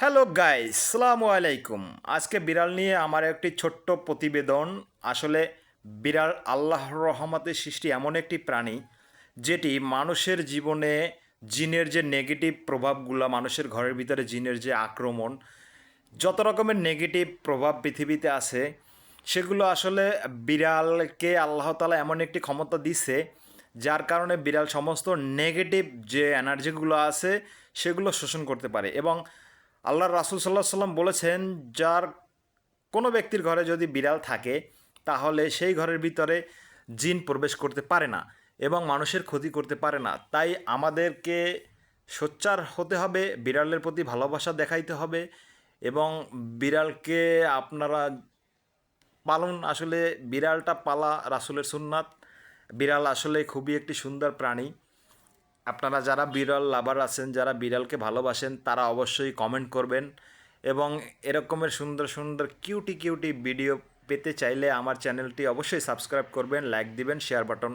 Hello guys সালামু আলাইকুম আজকে বিড়াল নিয়ে আমার একটি ছোট্ট প্রতিবেদন। আসলে বিড়াল আল্লাহর রহমতের সৃষ্টি এমন একটি প্রাণী, যেটি মানুষের জীবনে জিনের যে নেগেটিভ প্রভাবগুলো, মানুষের ঘরের ভিতরে জিনের যে আক্রমণ, যত রকমের নেগেটিভ প্রভাব পৃথিবীতে আছে, সেগুলো আসলে বিড়ালকে আল্লাহ তালা এমন একটি ক্ষমতা দিছে, যার কারণে বিড়াল সমস্ত নেগেটিভ যে এনার্জিগুলো আছে, সেগুলো শোষণ করতে পারে। এবং আল্লাহ রাসুল সাল্লাহ সাল্লাম বলেছেন, যার কোনো ব্যক্তির ঘরে যদি বিড়াল থাকে, তাহলে সেই ঘরের ভিতরে জিন প্রবেশ করতে পারে না এবং মানুষের ক্ষতি করতে পারে না। তাই আমাদেরকে সোচ্চার হতে হবে, বিড়ালের প্রতি ভালোবাসা দেখাইতে হবে এবং বিড়ালকে আপনারা পালন, আসলে বিড়ালটা পালা রাসুলের সুন্নাত। বিড়াল আসলে খুবই একটি সুন্দর প্রাণী। আপনারা যারা বিড়াল লাভার আছেন, যারা বিড়ালকে ভালোবাসেন, তারা অবশ্যই কমেন্ট করবেন। এবং এরকমের সুন্দর সুন্দর কিউটি কিউটি ভিডিও পেতে চাইলে আমার চ্যানেলটি অবশ্যই সাবস্ক্রাইব করবেন লাইক দিবেন শেয়ার বাটন